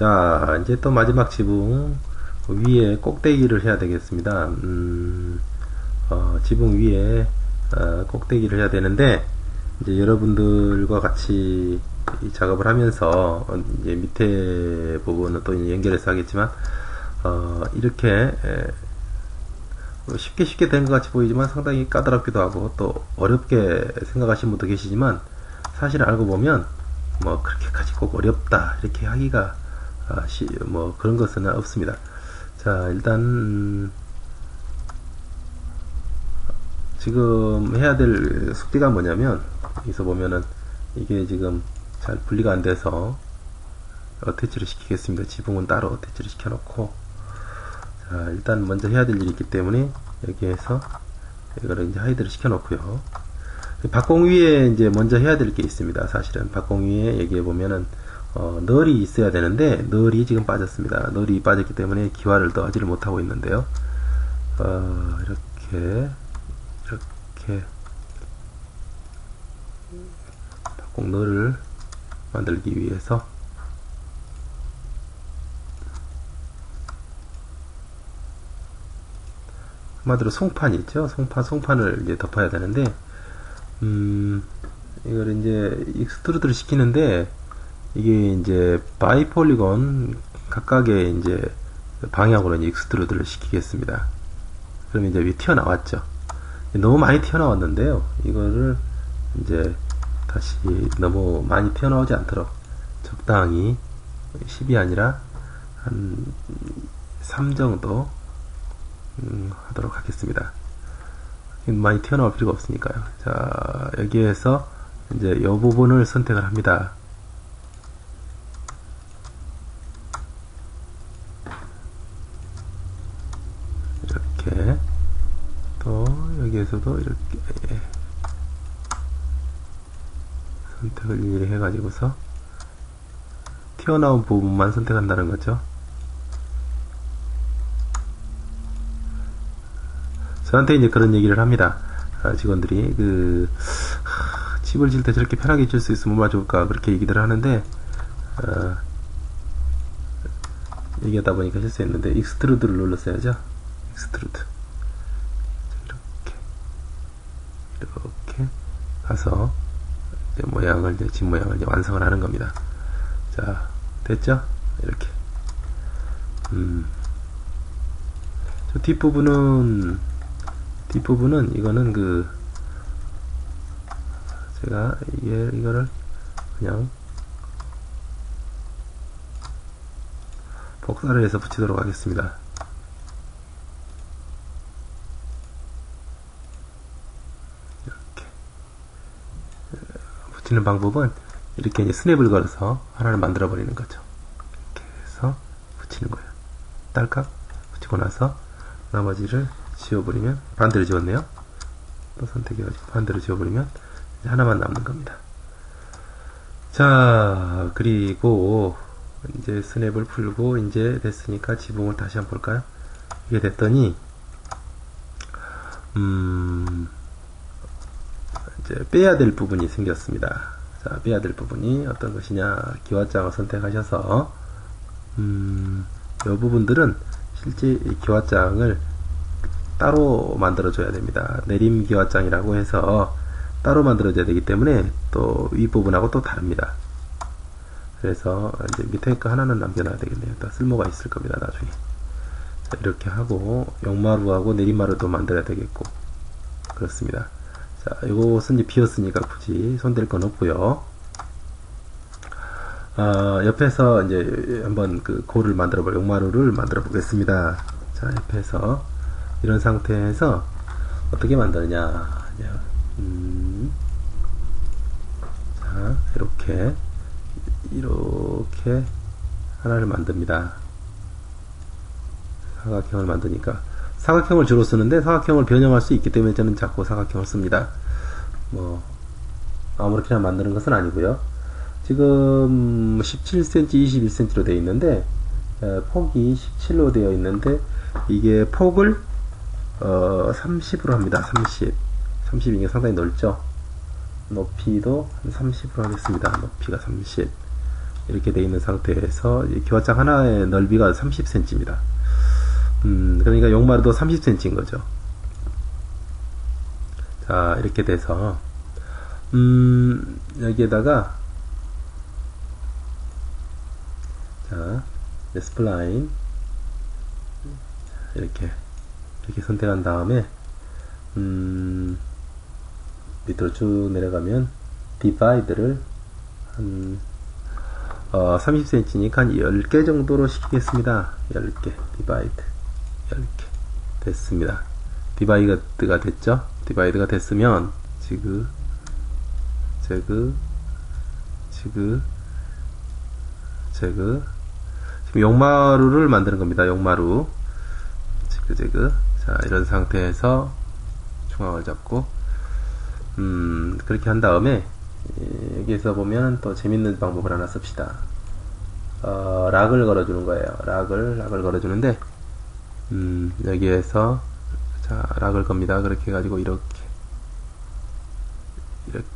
자, 이제 또 마지막 지붕 위에 꼭대기를 해야 되겠습니다. 음, 어, 지붕 위에 어, 꼭대기를 해야 되는데 이제 여러분들과 같이 이 작업을 하면서 어, 이제 밑에 부분은 또 연결해서 하겠지만 어, 이렇게 쉽게 쉽게 된 것 같이 보이지만 상당히 까다롭기도 하고 또 어렵게 생각하시는 분도 계시지만 사실 알고 보면 뭐 그렇게까지 꼭 어렵다 이렇게 하기가 아, 시, 뭐 그런 것은 없습니다. 자 일단 음, 지금 해야 될 숙제가 뭐냐면 여기서 보면은 이게 지금 잘 분리가 안 돼서 어태치를 시키겠습니다. 지붕은 따로 어태치를 시켜놓고 자 일단 먼저 해야 될 일이 있기 때문에 여기에서 이거를 이제 하이드를 시켜놓고요. 박공 위에 이제 먼저 해야 될 게 있습니다. 사실은 박공 위에 여기에 보면은 어, 널이 있어야 되는데 널이 지금 빠졌습니다. 널이 빠졌기 때문에 기화를 더 하지를 못하고 있는데요. 어, 이렇게 이렇게 박공 널을 만들기 위해서 한마디로 송판 있죠? 송판, 송판을 이제 덮어야 되는데, 음, 이걸 이제 익스트루드를 시키는데, 이게 이제 바이 폴리건 각각의 이제 방향으로 이제 익스트루드를 시키겠습니다. 그러면 이제 위 튀어나왔죠. 너무 많이 튀어나왔는데요. 이거를 이제 다시 너무 많이 튀어나오지 않도록 적당히 10이 아니라 한 3 정도 음, 하도록 하겠습니다. 많이 튀어나올 필요가 없으니까요. 자, 여기에서 이제 이 부분을 선택을 합니다. 이렇게 또 여기에서도 이렇게 선택을 일일이 해가지고서 튀어나온 부분만 선택한다는 거죠. 저한테 이제 그런 얘기를 합니다. 아, 직원들이 그 하, 집을 질 때 저렇게 편하게 질 수 있으면 얼마나 좋을까 그렇게 얘기들 하는데 어, 얘기하다 보니까 실수했는데 익스트루드를 눌렀어야죠. 익스트루드 이렇게 이렇게 가서 모양을 이제 집 모양을 이제 완성을 하는 겁니다. 자 됐죠? 이렇게 음. 저 뒷부분은 뒷부분은 이거는 그 제가 이게 이거를 그냥 복사를 해서 붙이도록 하겠습니다. 이렇게 붙이는 방법은 이렇게 이제 스냅을 걸어서 하나를 만들어 버리는 거죠. 이렇게 해서 붙이는 거예요. 딸깍 붙이고 나서 나머지를 지워버리면 반대로 지웠네요. 또 선택해가지고 반대로 지워버리면 하나만 남는 겁니다. 자 그리고 이제 스냅을 풀고 이제 됐으니까 지붕을 다시 한번 볼까요? 이게 됐더니 음 이제 빼야 될 부분이 생겼습니다. 자 빼야 될 부분이 어떤 것이냐 기와장을 선택하셔서 음, 이 부분들은 실제 기와장을 따로 만들어줘야 됩니다. 내림 기와장이라고 해서 따로 만들어져야 되기 때문에 또 윗부분하고 또 다릅니다. 그래서 이제 밑에 거 하나는 남겨놔야 되겠네요. 또 쓸모가 있을 겁니다. 나중에. 자, 이렇게 하고 역마루하고 내림마루도 만들어야 되겠고 그렇습니다. 자, 이것은 이제 비었으니까 굳이 손댈 건 없고요. 아, 옆에서 이제 한번 그 고를 만들어 볼 역마루를 만들어 보겠습니다. 자, 옆에서 이런 상태에서 어떻게 만드느냐. 음, 자, 이렇게, 이렇게 하나를 만듭니다. 사각형을 만드니까. 사각형을 주로 쓰는데 사각형을 변형할 수 있기 때문에 저는 자꾸 사각형을 씁니다. 뭐, 아무렇게나 만드는 것은 아니고요. 지금 17cm, 21cm로 되어 있는데, 폭이 17로 되어 있는데, 이게 폭을 어, 30으로 합니다. 30. 30이니까 상당히 넓죠? 높이도 한 30으로 하겠습니다. 높이가 30. 이렇게 돼 있는 상태에서 기와장 하나의 넓이가 30cm입니다. 음, 그러니까 용마루도 30cm인 거죠. 자, 이렇게 돼서, 음, 여기에다가, 자, 스플라인, 이렇게, 이렇게 선택한 다음에, 음, 밑으로 쭉 내려가면, 디바이드를 한, 어, 30cm니까 한 10개 정도로 시키겠습니다. 10개, 디바이드. 10개. 됐습니다. 디바이드가 됐죠? 디바이드가 됐으면, 지그, 제그, 지그, 제그, 지금 용마루를 만드는 겁니다. 용마루. 지그, 제그. 자, 이런 상태에서 중앙을 잡고, 음, 그렇게 한 다음에, 여기에서 보면 또 재밌는 방법을 하나 씁시다. 어, 락을 걸어주는 거예요. 락을, 락을 걸어주는데, 음, 여기에서, 자, 락을 겁니다. 그렇게 해가지고, 이렇게, 이렇게.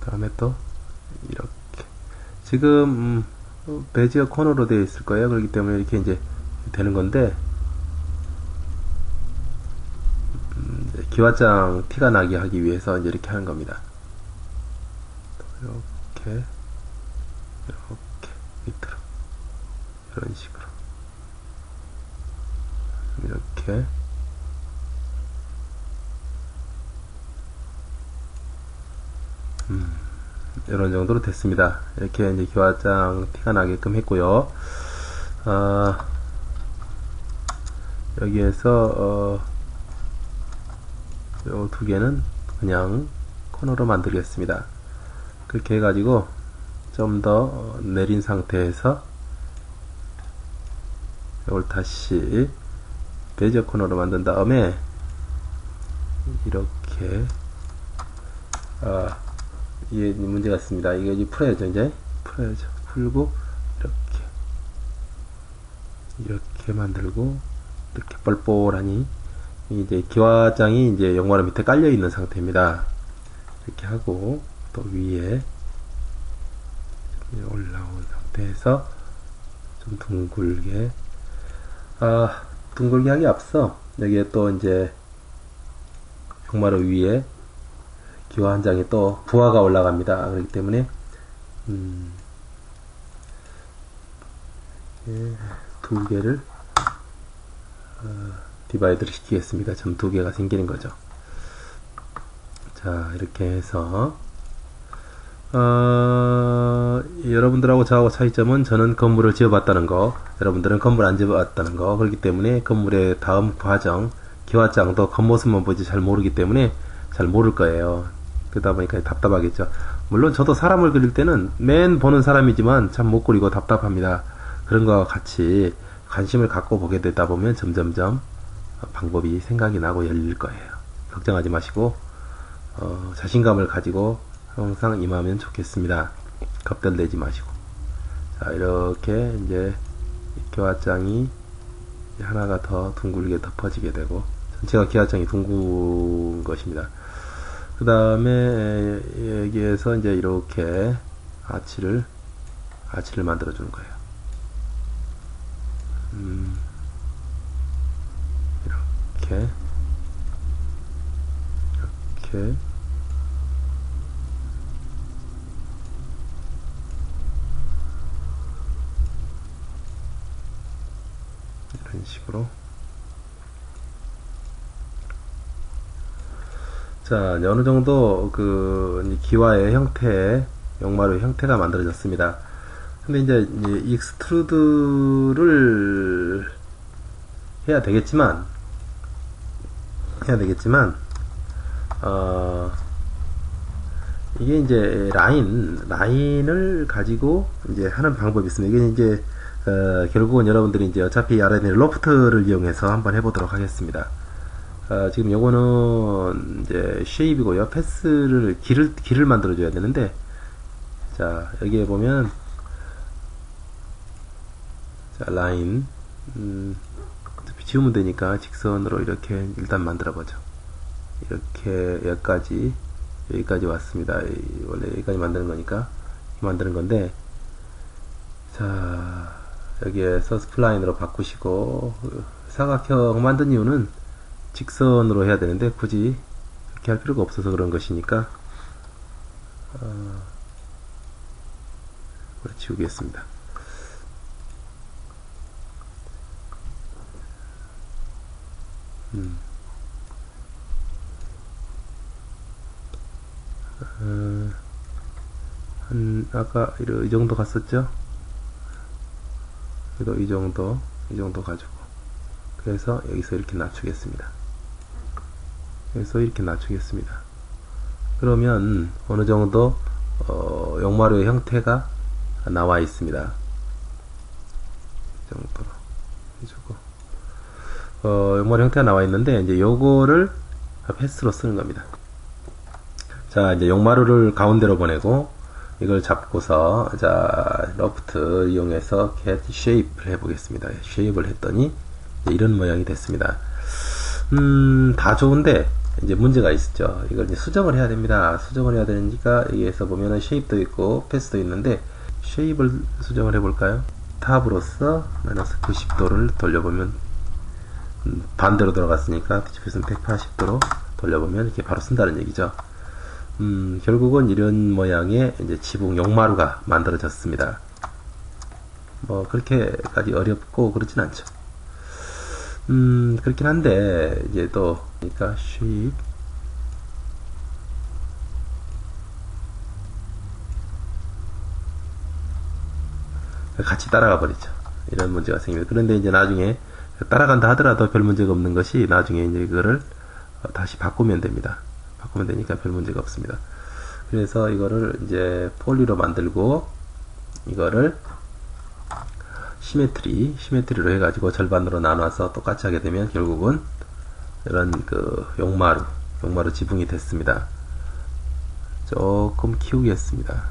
그 다음에 또, 이렇게. 지금, 음, 베지어 코너로 되어 있을 거예요. 그렇기 때문에 이렇게 이제 되는 건데, 기와장 티가 나게 하기 위해서 이제 이렇게 하는 겁니다. 이렇게, 이렇게 밑으로 이런 식으로 이렇게 음, 이런 정도로 됐습니다. 이렇게 이제 기와장 티가 나게끔 했고요. 어, 여기에서 어, 요두 개는 그냥 코너로 만들겠습니다. 그렇게 해가지고 좀 더 내린 상태에서 이걸 다시 베저 코너로 만든 다음에 이렇게 아 이게 문제가 있습니다. 이게 이제 풀어야죠 이제 풀어야죠 풀고 이렇게 이렇게 만들고 이렇게 뻘뻘하니 이제 기와장이 이제 영화로 밑에 깔려 있는 상태입니다. 이렇게 하고 또 위에 올라온 상태에서 좀 둥글게 아 둥글게 하기 앞서 여기에 또 이제 용마루 위에 기와 한 장에 또 부화가 올라갑니다. 그렇기 때문에 음, 두 개를 어, 디바이드를 시키겠습니다. 점 두 개가 생기는 거죠. 자, 이렇게 해서 어, 여러분들하고 저하고 차이점은 저는 건물을 지어봤다는 거, 여러분들은 건물 안 지어봤다는 거, 그렇기 때문에 건물의 다음 과정, 기와장도 겉모습만 보지 잘 모르기 때문에 잘 모를 거예요. 그러다 보니까 답답하겠죠. 물론 저도 사람을 그릴 때는 맨 보는 사람이지만 참 못 그리고 답답합니다. 그런 거와 같이 관심을 갖고 보게 되다 보면 점점점 방법이 생각이 나고 열릴 거예요. 걱정하지 마시고 어, 자신감을 가지고 항상 임하면 좋겠습니다. 겁들내지 마시고 자 이렇게 이제 기와장이 하나가 더 둥글게 덮어지게 되고 전체가 기와장이 둥근 것입니다. 그 다음에 여기에서 이제 이렇게 아치를 아치를 만들어 주는 거예요. 음. 이렇게 이렇게 이런 식으로 자 어느 정도 그 기와의 형태 용마루 형태가 만들어졌습니다 근데 이제 익스트루드를 해야 되겠지만 해야 되겠지만 어 이게 이제 라인 라인을 가지고 이제 하는 방법이 있습니다. 이게 이제 어, 결국은 여러분들이 이제 어차피 아래에 로프트를 이용해서 한번 해보도록 하겠습니다. 어, 지금 요거는 이제 쉐입이고요. 패스를 길을 길을 만들어 줘야 되는데 자 여기에 보면 자 라인 음, 지우면 되니까 직선으로 이렇게 일단 만들어 보죠 이렇게 여기까지 여기까지 왔습니다 원래 여기까지 만드는 거니까 만드는 건데 자 여기에서 스플라인으로 바꾸시고 사각형 만든 이유는 직선으로 해야 되는데 굳이 그렇게 할 필요가 없어서 그런 것이니까 어, 지우겠습니다. 음. 어, 한 아까 이 정도 갔었죠? 그래도 이 정도 이 정도 가지고 그래서 여기서 이렇게 낮추겠습니다. 그래서 이렇게 낮추겠습니다. 그러면 어느 정도 어, 용마루의 형태가 나와 있습니다. 이 정도로 해주고 어, 용마루 형태가 나와 있는데 이제 요거를 패스로 쓰는 겁니다. 자 이제 용마루를 가운데로 보내고 이걸 잡고서 자 러프트 이용해서 get shape를 해보겠습니다. shape를 했더니 이런 모양이 됐습니다. 음, 다 좋은데 이제 문제가 있죠. 이걸 이제 수정을 해야 됩니다. 수정을 해야 되니까 여기에서 보면은 shape도 있고 패스도 있는데 shape를 수정을 해볼까요? 탑으로서 마이너스 90도를 돌려보면 음, 반대로 돌아갔으니까 뒤집혀서 180도로 돌려보면 이렇게 바로 쓴다는 얘기죠. 음, 결국은 이런 모양의 이제 지붕 용마루가 만들어졌습니다. 뭐 그렇게까지 어렵고 그렇진 않죠. 음, 그렇긴 한데 이제 또 그러니까 shape 같이 따라가 버리죠. 이런 문제가 생깁니다. 그런데 이제 나중에 따라간다 하더라도 별 문제가 없는 것이 나중에 이제 이거를 다시 바꾸면 됩니다. 바꾸면 되니까 별 문제가 없습니다. 그래서 이거를 이제 폴리로 만들고 이거를 시메트리, 시메트리로 해가지고 절반으로 나눠서 똑같이 하게 되면 결국은 이런 그 용마루, 용마루 지붕이 됐습니다. 조금 키우겠습니다.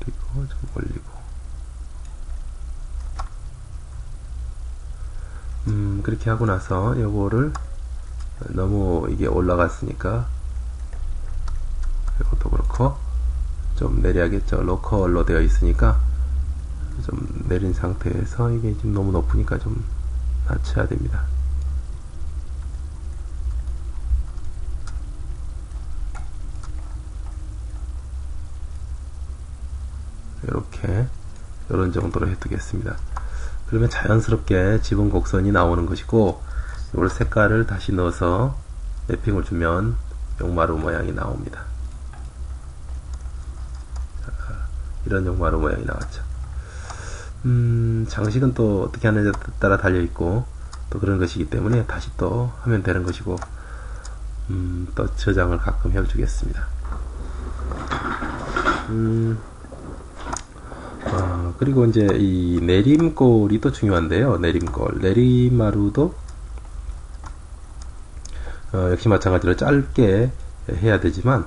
그리고 좀 올리고 음, 그렇게 하고 나서 요거를 너무 이게 올라갔으니까 이것도 그렇고 좀 내려야겠죠. 로컬로 되어 있으니까 좀 내린 상태에서 이게 지금 너무 높으니까 좀 낮춰야 됩니다. 이렇게 이런 정도로 해두겠습니다. 그러면 자연스럽게 지붕 곡선이 나오는 것이고 이걸 색깔을 다시 넣어서 맵핑을 주면 용마루 모양이 나옵니다. 자, 이런 용마루 모양이 나왔죠. 음, 장식은 또 어떻게 하느냐에 따라 달려있고 또 그런 것이기 때문에 다시 또 하면 되는 것이고 음, 또 저장을 가끔 해주겠습니다. 음, 아, 그리고 이제 이 내림골이 또 중요한데요. 내림골. 내림마루도 어, 역시 마찬가지로 짧게 해야 되지만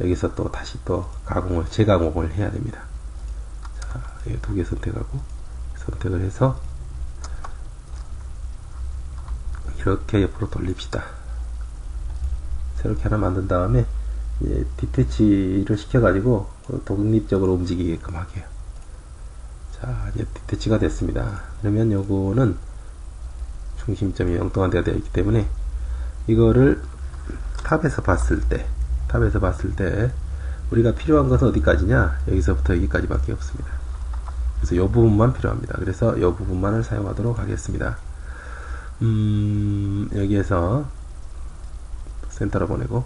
여기서 또 다시 또 가공을 재가공을 해야 됩니다. 자, 두개 선택하고 선택을 해서 이렇게 옆으로 돌립시다. 새롭게 하나 만든 다음에 예, 디태치를 시켜 가지고 독립적으로 움직이게끔 하게요. 자, 이제 디태치가 됐습니다. 그러면 요거는 중심점이 데가 되어 있기 때문에 이거를 탑에서 봤을 때, 탑에서 봤을 때 우리가 필요한 것은 어디까지냐? 여기서부터 여기까지 밖에 없습니다. 그래서 이 부분만 필요합니다. 그래서 이 부분만을 사용하도록 하겠습니다. 음, 여기에서 센터로 보내고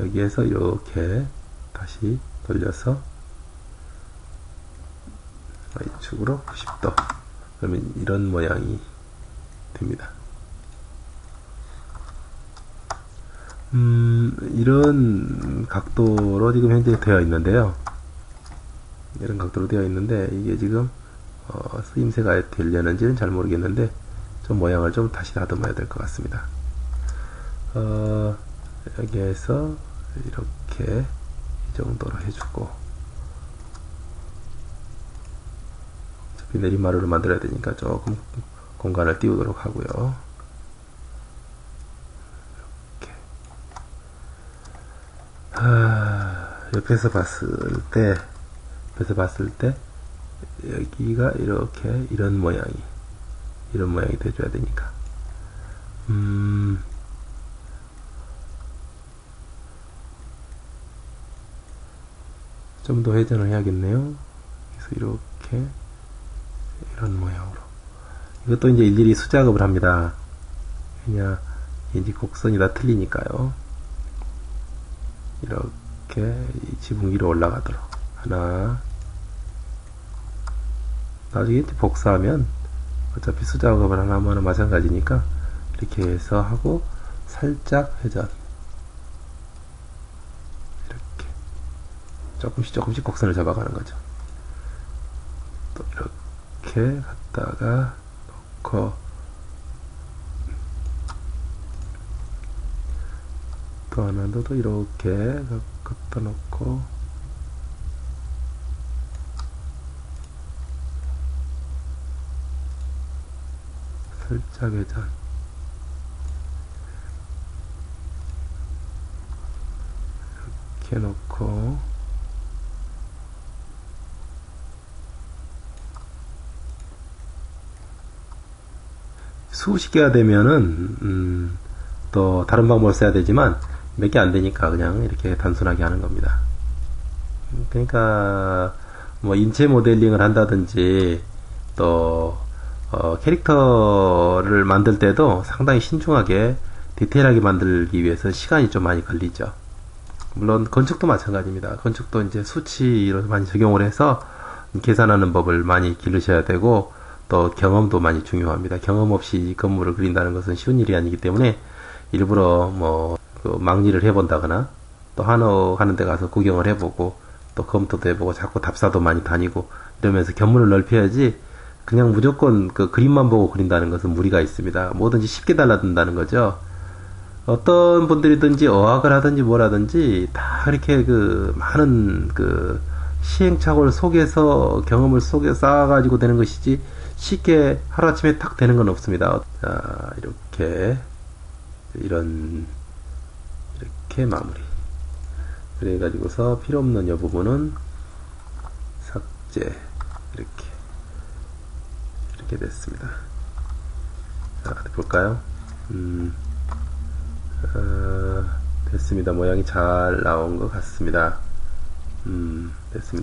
여기에서 이렇게 다시 돌려서 Y축으로 90도 그러면 이런 모양이 됩니다. 음, 이런 각도로 지금 현재 되어 있는데요. 이런 각도로 되어 있는데 이게 지금 어, 쓰임새가 되려는지는 잘 모르겠는데 좀 모양을 좀 다시 다듬어야 될 것 같습니다. 어, 여기에서 이렇게 이 정도로 해주고 어차피 내리마루를 만들어야 되니까 조금 공간을 띄우도록 하고요. 옆에서 봤을 때, 옆에서 봤을 때, 여기가 이렇게, 이런 모양이, 이런 모양이 돼줘야 되니까. 음, 좀 더 회전을 해야겠네요. 그래서 이렇게, 이런 모양으로. 이것도 이제 일일이 수작업을 합니다. 그냥, 이제 곡선이 다 틀리니까요. 이렇게 이 지붕 위로 올라가도록 하나. 나중에 복사하면 어차피 수작업을 하나 하면 마찬가지니까 이렇게 해서 하고 살짝 회전. 이렇게. 조금씩 조금씩 곡선을 잡아가는 거죠. 또 이렇게 갔다가 놓고. 또 하나 더 이렇게 갖다 놓고 살짝 회전 이렇게 놓고 수십 개가 되면은 음, 또 다른 방법을 써야 되지만 몇 개 안 되니까 그냥 이렇게 단순하게 하는 겁니다. 그러니까 뭐 인체 모델링을 한다든지 또 어, 캐릭터를 만들 때도 상당히 신중하게 디테일하게 만들기 위해서 시간이 좀 많이 걸리죠. 물론 건축도 마찬가지입니다. 건축도 이제 수치로 많이 적용을 해서 계산하는 법을 많이 기르셔야 되고 또 경험도 많이 중요합니다. 경험 없이 건물을 그린다는 것은 쉬운 일이 아니기 때문에 일부러 뭐 그 망리를 해본다거나 또 한어 하는 데 가서 구경을 해보고 또 검토도 해보고 자꾸 답사도 많이 다니고 이러면서 견문을 넓혀야지 그냥 무조건 그 그림만 보고 그린다는 것은 무리가 있습니다. 뭐든지 쉽게 달라든다는 거죠. 어떤 분들이든지 어학을 하든지 뭐라든지 다 이렇게 그 많은 그 시행착오를 속에서 경험을 속에 쌓아가지고 되는 것이지 쉽게 하루아침에 탁 되는 건 없습니다. 자, 이렇게 이런 이렇게 마무리. 그래가지고서 필요 없는 이 부분은 삭제. 이렇게. 이렇게 됐습니다. 자, 볼까요? 음, 어, 됐습니다. 모양이 잘 나온 것 같습니다. 음, 됐습니다.